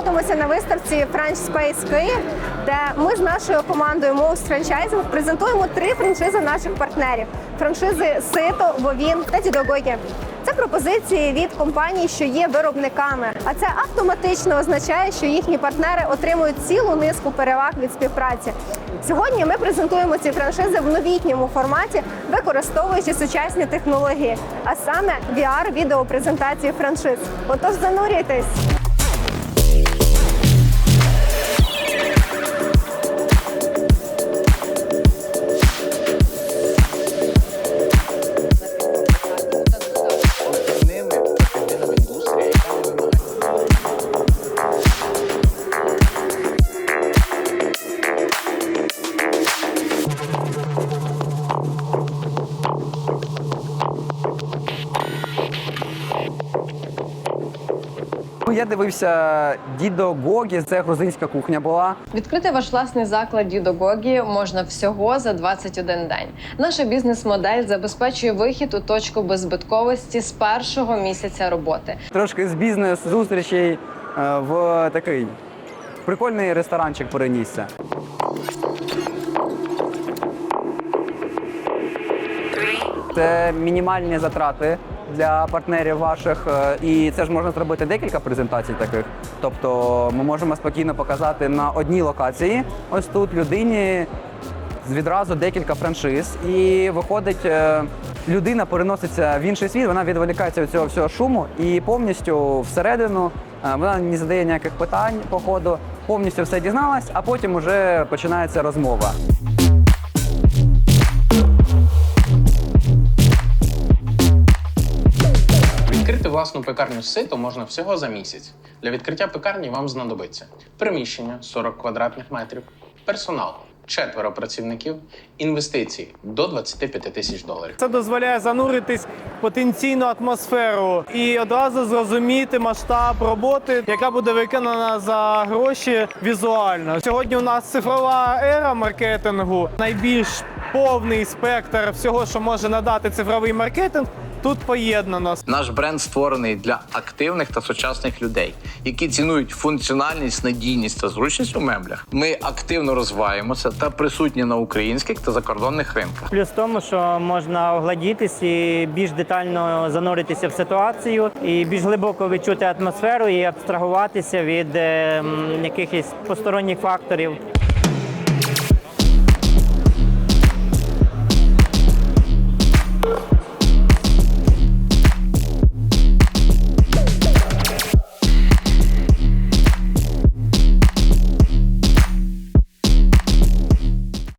знаходимося на виставці French Space Київ, де ми з нашою командою Moves Franchising презентуємо три франшизи наших партнерів: франшизи Сито, Вовін та Дідогогі. Це пропозиції від компаній, що є виробниками, а це автоматично означає, що їхні партнери отримують цілу низку переваг від співпраці. Сьогодні ми презентуємо ці франшизи в новітньому форматі, використовуючи сучасні технології, а саме VR відеопрезентації франшиз. Отож, занурюйтесь. Ну, Я дивився Дідо Гогі, це грузинська кухня була. Відкрити ваш власний заклад Дідо Гогі можна всього за 21 день. Наша бізнес-модель забезпечує вихід у точку беззбитковості з першого місяця роботи. Трошки з бізнес-зустрічей е, в такий прикольний ресторанчик перенісся. Це мінімальні затрати для партнерів ваших, е, і це ж можна зробити декілька презентацій таких. Тобто ми можемо спокійно показати на одній локації. Ось тут людині відразу декілька франшиз, і виходить, е, людина переноситься в інший світ, вона відволікається від цього всього шуму і повністю всередину е, вона не задає ніяких питань по ходу, повністю все дізналась, а потім вже починається розмова. Власну пекарню з сито можна всього за місяць. Для відкриття пекарні вам знадобиться приміщення 40 квадратних метрів, персонал, четверо працівників, інвестиції до 25 тисяч доларів. Це дозволяє зануритись в потенційну атмосферу і одразу зрозуміти масштаб роботи, яка буде виконана за гроші візуально. Сьогодні у нас цифрова ера маркетингу. Найбільш повний спектр всього, що може надати цифровий маркетинг, тут поєднано. Наш бренд створений для активних та сучасних людей, які цінують функціональність, надійність та зручність у меблях. Ми активно розвиваємося та присутні на українських та закордонних ринках. Плюс в тому, що можна оглядітись і більш детально зануритися в ситуацію, і більш глибоко відчути атмосферу і абстрагуватися від е, якихось посторонніх факторів.